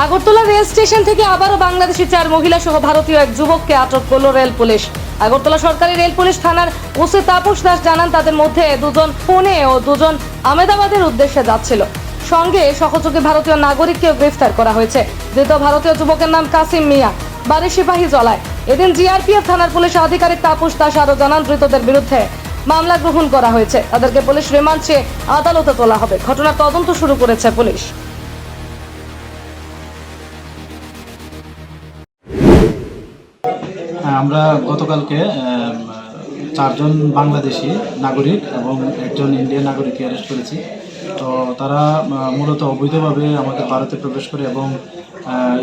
Agartala rail station থেকে আবারও বাংলাদেশি চার মহিলা সহ ভারতীয় এক যুবককে আটক করল রেল পুলিশ। আগরতলা সরকারি রেল পুলিশ থানার ওসি তাপস দাস জানান, তাদের মধ্যে দুজন পুনে ও দুজন আমেদাবাদের উদ্দেশ্যে যাচ্ছিল। সঙ্গে সহযোগী ভারতীয় নাগরিককেও গ্রেফতার করা হয়েছে। ধৃত ভারতীয় যুবকের নাম কাসিম মিয়া। বাড়ি সিপাহী জলায়। এদিন জিআরপিএফ থানার পুলিশ আধিকারিক তাপস দাস আরও জানান, ধৃতদের বিরুদ্ধে মামলা গ্রহণ করা হয়েছে। তাদেরকে পুলিশ রিমান্ড চেয়ে আদালতে তোলা হবে। ঘটনার তদন্ত শুরু করেছে পুলিশ। আমরা গতকালকে চারজন বাংলাদেশি নাগরিক এবং একজন ইন্ডিয়ান নাগরিককে অ্যারেস্ট করেছি। তো তারা মূলত অবৈধভাবে আমাদের ভারতে প্রবেশ করে এবং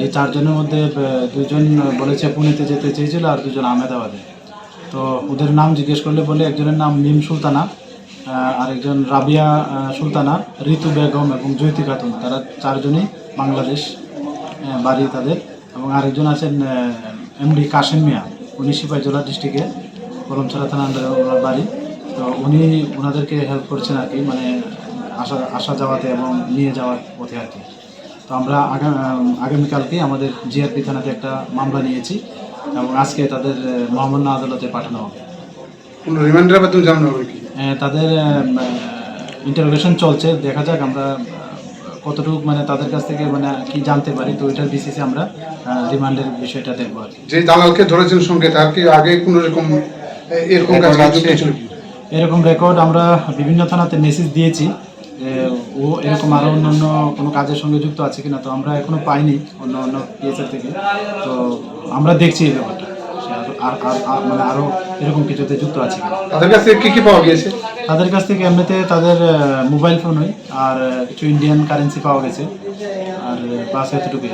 এই চারজনের মধ্যে দুজন বলেছে পুনেতে যেতে চেয়েছিল আর দুজন আহমেদাবাদে। তো ওদের নাম জিজ্ঞেস করলে বলে একজনের নাম মিম সুলতানা আহ, আরেকজন রাবিয়া সুলতানা ঋতু বেগম এবং জয়তী খাতুন। তারা চারজনই বাংলাদেশ বাড়ি তাদের এবং আরেকজন আছেন এমডি কাশেম মিয়া উনি সিপাহীজলা ডিস্ট্রিক্টে কলমছড়া থানা আন্ডারে ওনার বাড়ি। তো উনি ওনাদেরকে হেল্প করছেন আর কি মানে আসা আসা যাওয়াতে এবং নিয়ে যাওয়ার পথে আর কি। তো আমরা আগা- আগামীকালকে আমাদের জিআরপি থানাতে একটা মামলা নিয়েছি এবং আজকে তাদের মহামান্য আদালতে পাঠানো হবে। কোনো রিমান্ডের মাধ্যমে জানানো হবে কি? তাদের ইন্টারোগেশন চলছে দেখা যাক আমরা কতটুকু মানে তাদের কাছ থেকে মানে কি জানতে পারি? তো ওইটার বিসিসে আমরা রিমান্ডের বিষয়টা দেখব আর কি। যে দালালকে ধরেছেন সঙ্গে তার কি আগে কোনো রকম এরকম কাজ এরকম রেকর্ড আমরা বিভিন্ন থানাতে মেসেজ দিয়েছি ও এরকম আরও অন্যান্য কোনো কাজের সঙ্গে যুক্ত আছে কিনা তো আমরা এখনও পাইনি অন্য অন্য পিএসএর থেকে। তো আমরা দেখছি এই ব্যাপারটা। আর আর- আর- মানে আরও এরকম কিছুতে যুক্ত আছে তাদের কাছ থেকে কি কি পাওয়া গিয়েছে? তাদের কাছ থেকে এমনিতে তাদের মোবাইল ফোন হয় আর কিছু ইন্ডিয়ান কারেন্সি পাওয়া গেছে। আর বাস এতটুকুই।